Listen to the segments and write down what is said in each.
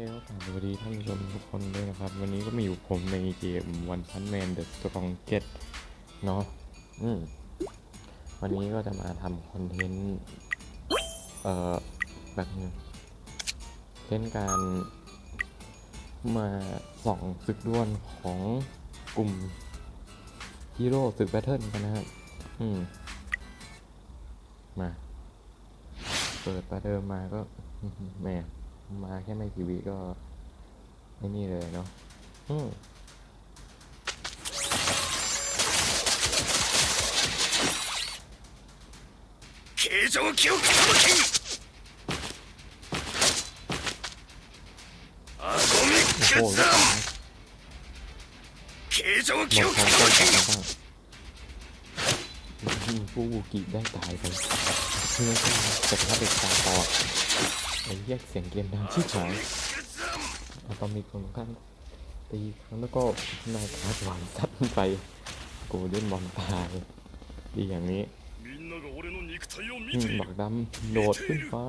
ก็กราบสวัสดีท่านผู้ชมทุกคนด้วยนะครับ วันนี้ก็มีอยู่ผมในเกมวันพันแมนเดอะสตรองเก็ตเนาะอืมวันนี้ก็จะมาทำคอนเทนต์เอ่อแบบนึงเช่นการมาส่องศึกด้วนของกลุ่มฮีโร่ศึกแบทเทิลกันนะครับ อืม มา เปิดประเดิมมาก็แม่ มาแค่ไม่กี่วิก็ไม่นี่เลยเนาะอืม 形状記憶玉金アトミッ โอ้โห ク แล้ว ザ形状 หม 記 ด 憶 ความ 玉 ต้น 金 กันบ้างอืมผู้บูกิได้ตายไปเพื่อที่จะพาเด็กตาบอด ไอ้แยกเสียงเกมดังชิบหายอะตอมีคนข้างตีครั้งแล้วก็นายขาดหวานซัดไปกูเล่นบอลตายดีอย่างนี้บักดำโดดขึ้นฟ้า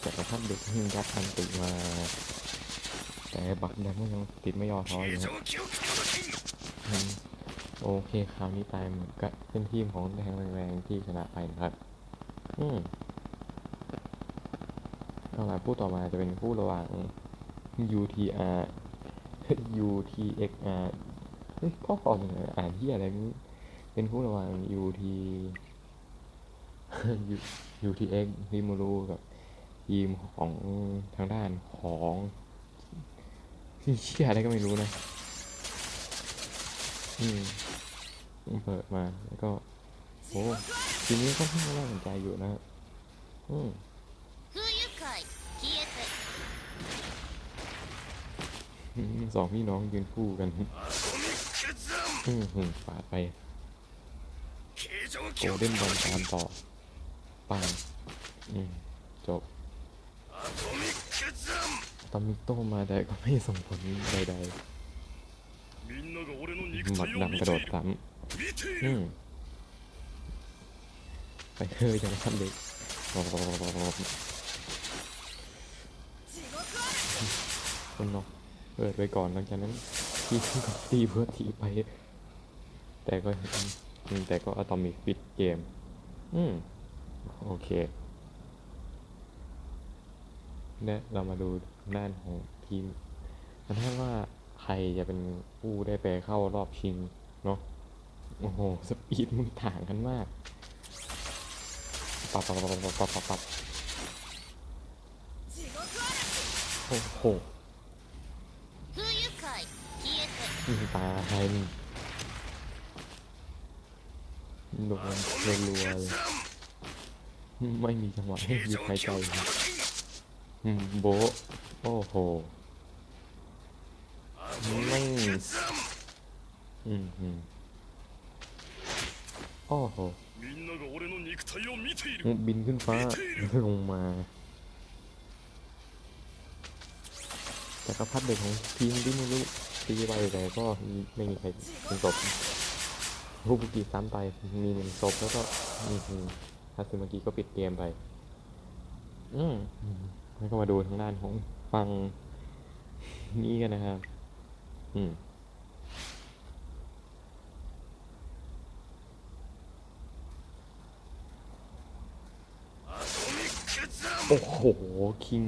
แต่กระทั่งเด็กหึ่งยัดอันติมาแต่บักแดงก็ยังติดไม่ยอมท้ออยู่โอเคคราวนี้ตายเหมือนกับเป็นทีมของแดงแรงๆที่ชนะไปนะครับ อืมเอาล่ะคู่ต่อมาจะเป็นคู่ระหว่าง UTR UTXR เฮ้ยข้อความอ่านที่อะไรไม่รู้เป็นคู่ระหว่าง UT UTX ริมูรูกับทีมของทางด้านของเชี่ยอะไรก็ไม่รู้นะ อืมเปิดมาแล้วก็ โอ้ ทีนี้ก็น่าสนใจอยู่นะอืมสองพี่น้องยืนคู่กันอืมปาดไปโกเด้นบอลตามต่อปังอืมจบตามิโตมาแต่ก็ไม่ส่งผลใดๆหมัดดำกระโดดซ้ำอืม เฮ้ยจะทำเด็กคนเนาะเปิดไปก่อนหลังจากนั้นทีก็ตีเพื่อทีไป แต่ก็แต่ก็อะตอมิกปิดเกม อืม โอเคและเรามาดูด้านของทีมกันถ้ว่าใครจะเป็นผู้ได้ไปเข้ารอบชิง เนาะโอ้โห สปีดมึงต่างกันมาก ปับปับปับปับปับปับปับโอ้โหตายโดนรัวเลยไม่มีจังหวะให้หยุดหายใจโบโอ้โหไม่อืมอืมโอ้โห บินขึ้นฟ้าลงมาแต่ก็พรรดเด็กของทีมที่ไม่รู้ตีไปแต่ก็ไม่มีใครจบรูบุกิซ้ำไปมีหนึ่งศพแล้วก็มีฮาซึมากิก็ปิดเกมไป อืมแล้วก็มาดูทางด้านของฟังนี้กันนะครับ อืม โอ้โห คิง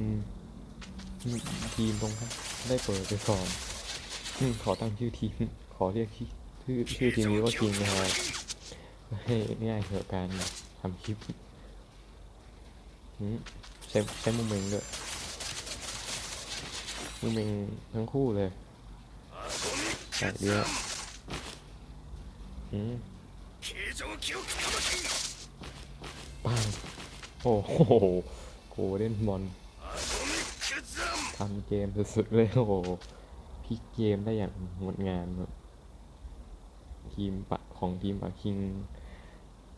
ทีมตรงครับได้เปิดไปก่อนขอตั้งชื่อทีม ขอเรียกชื่อชื่อทีมนี้ว่าคิงนะครับให้ง่ายเกี่ยวกับการทำคลิปใช้ใช้มุมเมงด้วยมุมเมงทั้งคู่เลยใส่เดียวปังโอ้โห โหเล่นบอลทำเกมสุดๆเลยโอ้โหพลิกเกมได้อย่างงดงามแบบทีมปะของทีมปะคิง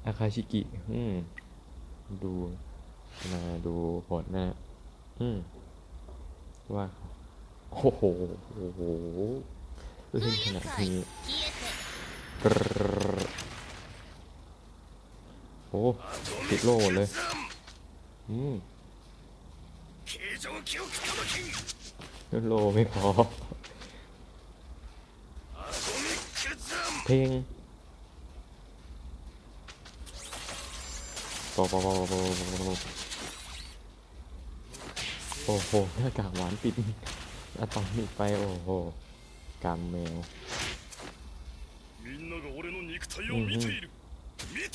อาคาชิกิอืมดูมาดูผลนะอืมว่าโอ้โหโอ้โหเล่นขนาดนี้โอ้ติดโล่เลย อืม โลไม่พอ เพลงปอปอปโอ้โห หน้ากากหวานปิดอะตอมิกไป โอ้โหกาำแมว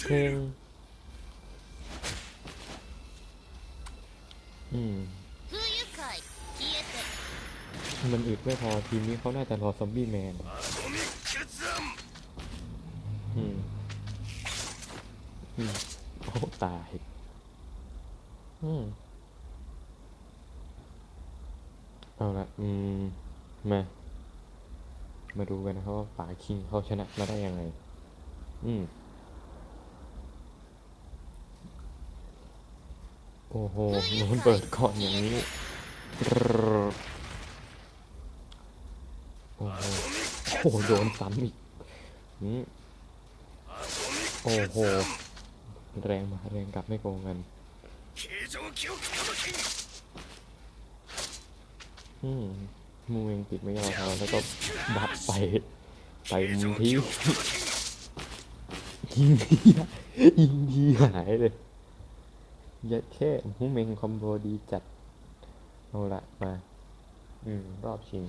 เพลงอืม มันอึดไม่พอทีมนี้เขาน่าจะรอซอมบี้แมนอืมอืมโอ้ตาย อืมเอาละอืม มา มาดูกันนะครับว่าป่าคิงเขาชนะมาได้ยังไง อืม โอ้โหโดนเปิดก่อนอย่างนี้ อ้โหโอ้โหโดนซ้ำอีกโอ้โห แรงมาแรงกลับไม่โกงกันอืมมูเองติดไม่ยอมเขาแล้วก็ดับไป ไปมูที่ยิงดียิงดีหายเลยยัดแค่มูเมงคอมโบดีจัด เอาละมา อืม รอบชิง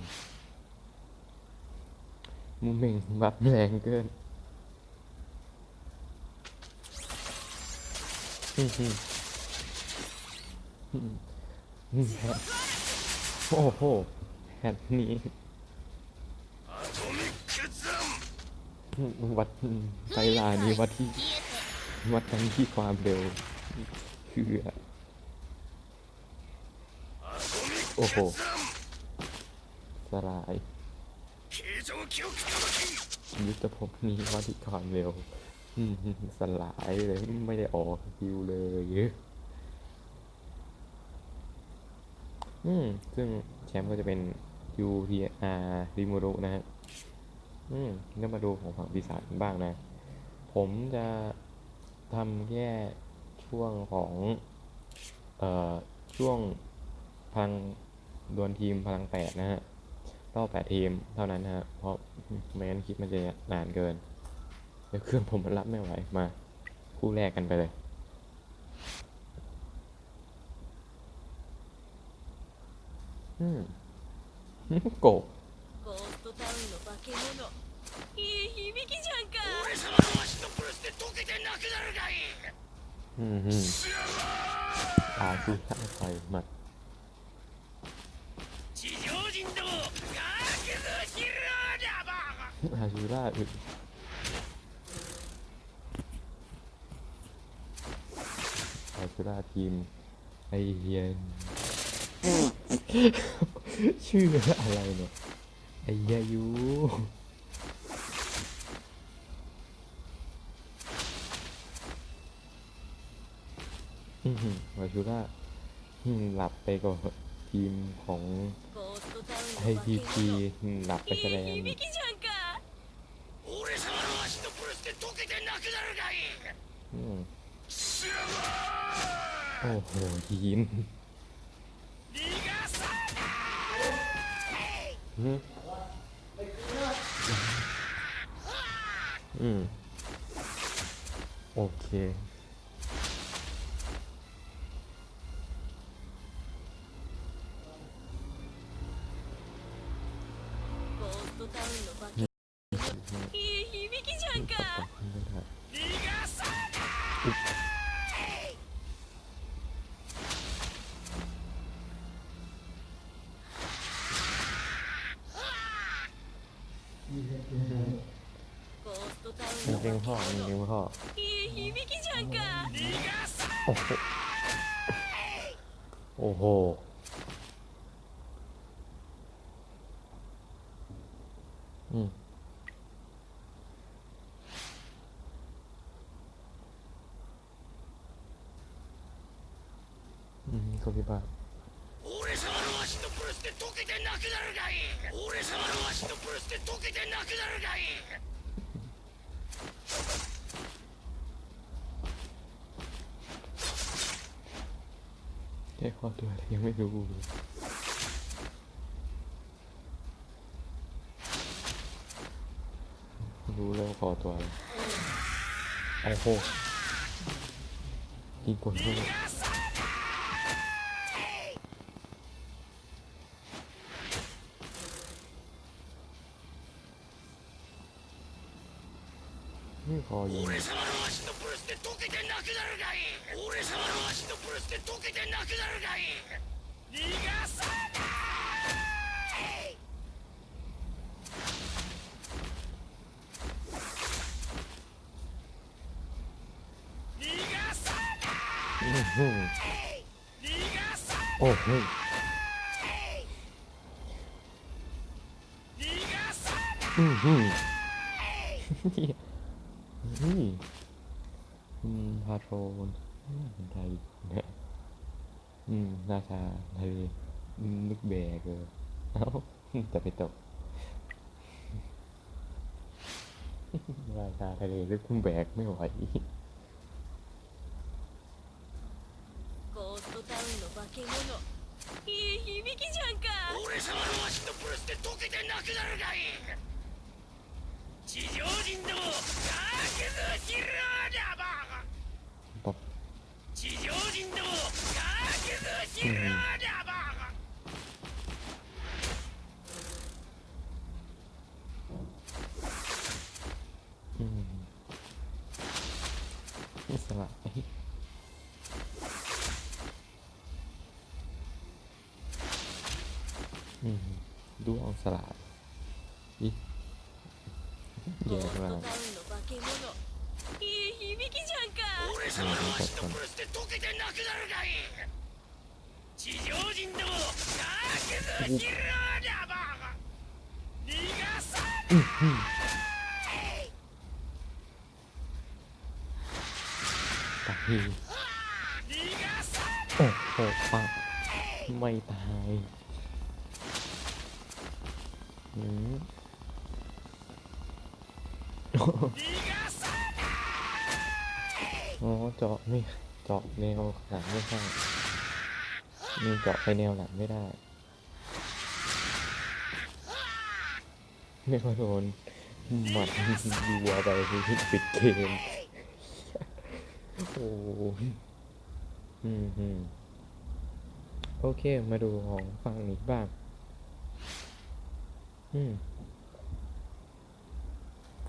มึงม่งบับแรงเกินโอ้โหแบบนี้วัดไซลานี้วัดที่ วัดกันที่ความเร็วคือโอ้โหสลาย ยุทธภพนี้วัดที่ความเร็วสลายเลยไม่ได้ออกคิวเลยอืมซึ่งแชมป์ก็จะเป็น UTR ริมูรุนะฮะอืมแล้วมาดูของฝั่งปีศาจกันบ้างนะ ผมจะทำแค่ช่วงของ เอ่อ ช่วงพลังดวลทีมพลังแปดนะฮะ เข้แปดทีมเท่านั้นฮะ เพราะไม่งั้นคลิปมันจะนานเกินแล้วเครื่องผมมันรับไม่ไหวมา คู่แรกกันไปเลยโกบอืมอืมตายคือฆ่าไฟหมั อาชูล่าอาชูราทีม ไอเฮียน ชื่ออะไรเนี่ย ไอยายูวาชูล่าหลับไปก่อน ทีมของไอพีพีหลับไปแสดง โอ้โหทีม 逃がさ อืมอืม โอเค ゴーストタウンの化け物いい響きじゃん ปรับ か おほ。ううん。うんニコビバ俺様の足のプルスで溶けてなくなるがいい。俺様の足のプルスで溶けてなくなるがいい。 ค่ข้อตัวยังไม่รู้รู้แล้วคอตัวโอ้โหยิงกดด้วยนี่คอยิง けてなくなるがいい。俺様の足のプルスで溶けてなくなるがいい。逃がさない。逃がさない。逃がさない。oh, hey. い。い อือหือเหี้ยเฮ้ยอืมพาโทรนคนไทยเนี่ยอืมราชาทะเลอืมนึกแบกเลยเอ้าแต่ไปตก ราชาทะเลนึกแบกไม่ไหว ゴーストタウンの化け物いい響きじゃんか俺様の足のプルスで溶けてなくなるがいい地上人ども อืมอิสระอืมดูเอาสลัดอี ゴ แย่ ーストタウン มาก の化け物いい響きじゃんか俺様の足のプルスで溶 けてなくなるがいい地上人ども覚悟しろだバカ逃がさ ตาฮี 逃がさ โอ้โหปังไม่ตายอืม 逃がさ อ๋อเจาะไม่ เจาะแนวหลังไม่ได้นี่เจาะไปแนวหลังไม่ได้ ไม่ค่อยโดนหมัดดูวไปปิดเกมโอ้โหมอืมโอเค มาดูของฝั่งนี้บ้าง อืม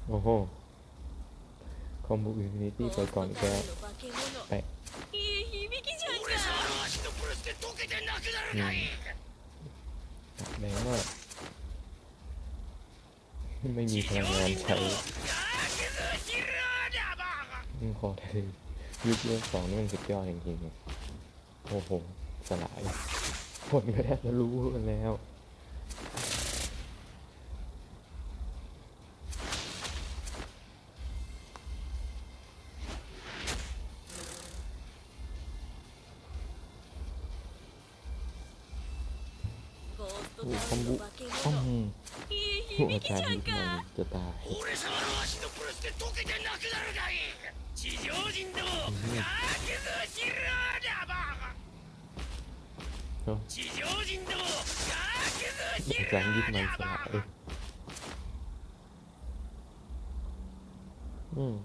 โอ้โห คอมบูอินฟินิตี้ตัวก่อนแกแปะ のプルスで溶けてなくなるがいい ตัดแรงมากไม่มี 地 พ 上 ลังงาน 人ど ใช้ も覚悟しろだバカ อืมขอทะเลยุคเรื่องสองนี่มันสุดยอดจริงๆเลยโอ้โห สลายคนก็แทบจะรู้กันแล้ว 足のプルスで溶けてなくなるがいい地上人ども覚悟しろだバカ เนาะ 地上人ども覚悟し อา ろ จารย์ยุคใหม่ だ ส バ ลาย カ อืม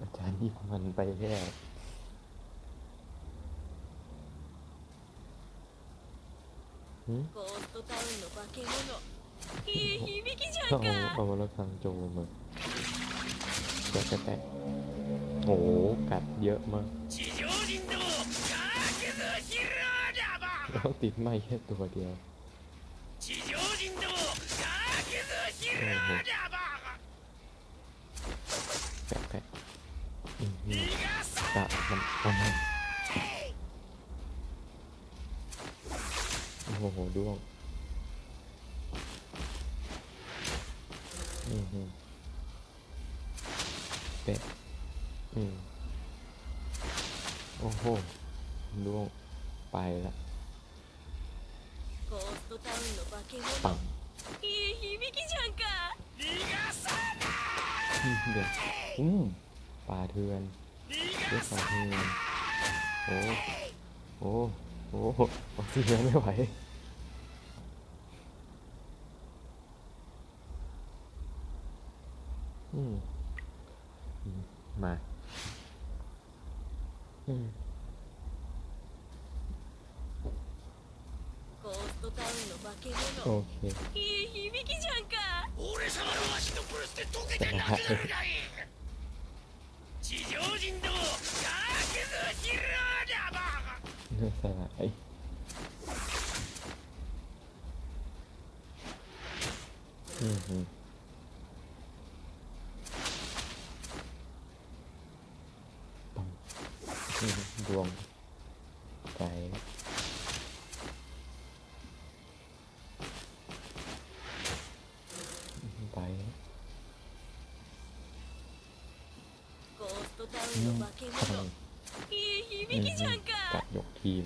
อาจารย์ยิบมันไปแค่หืม ゴーストタウンの化け物いい 響きじゃ เอา んか เอาแล้วทางโจมาแปะแปะแปะโอ้โหกัดเยอะมาก 地上人ども覚悟しろだバカ แล้วติดไหมแค่ตัวเดียว 地上人ども覚悟しろだバカ แปะแปะอืม 逃がさ กะมันเอามาโอ้โหด้วง อืมเป๊ะอืมโอ้โหล่วงไปละปังเดือืมป่าเทือนเดือดป่าเทือนโอ้โอ้โอ้ออกซิเจนไม่ไหว อืมอืมมาอืม ゴーストタウンの化け โอ 物 เค いい響きじゃんか俺様の足のブルスで溶けてなくなるがいい地上人ども覚悟しろだバカ เนื้อสลายอืมอื ทำไมมีกัดยกทีม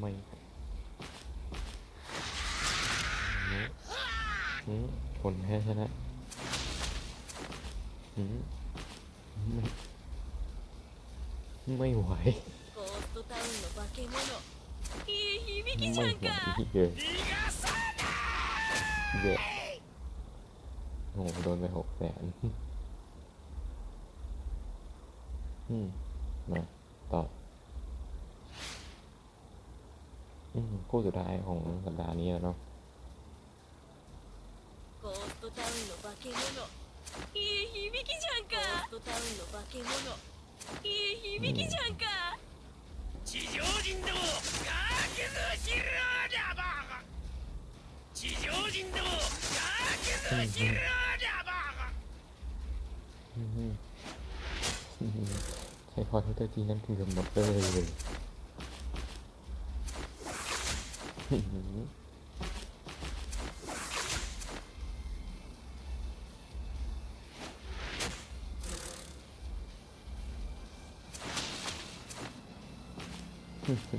ไม่ผลแพ้ชนะไม่ไม่ไหวไม่ไหวเลยเยอะโอ้โหโดนไปหก แสนอืมมาต่ออืมคู่สุดท้ายของสัปดาห์นี้แล้วเนาะ ゴーストタウンの化け物いい響きじゃんかゴーストタウンの化け物いい響きじゃんか地上人ども覚悟しろだバカ地上人ども覚悟しろだバ ใช้พอเทอร์จีนั่นเกือบหมดเลย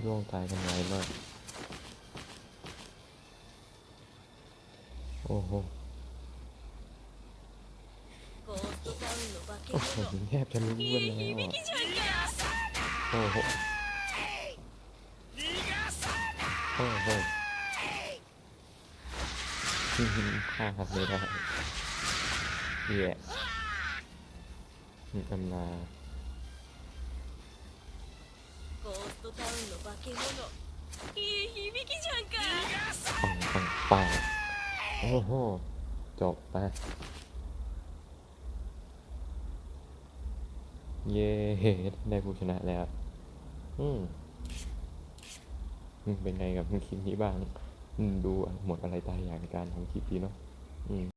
ร่วงตายกันไวมาก โอ้โห นแทบจะรู้กันแล้วโอ้โหโอ้โหฆ่าไม่ได้เหี้ย่มีตำนาปังปังปังโอ้โห จบไป เย้ได้ผู้ชนะแล้ว อืมเป็นไงกับคลิปนี้บ้าง ดูหมดอะไรตายอย่างในการทำคลิปนี้เนาะ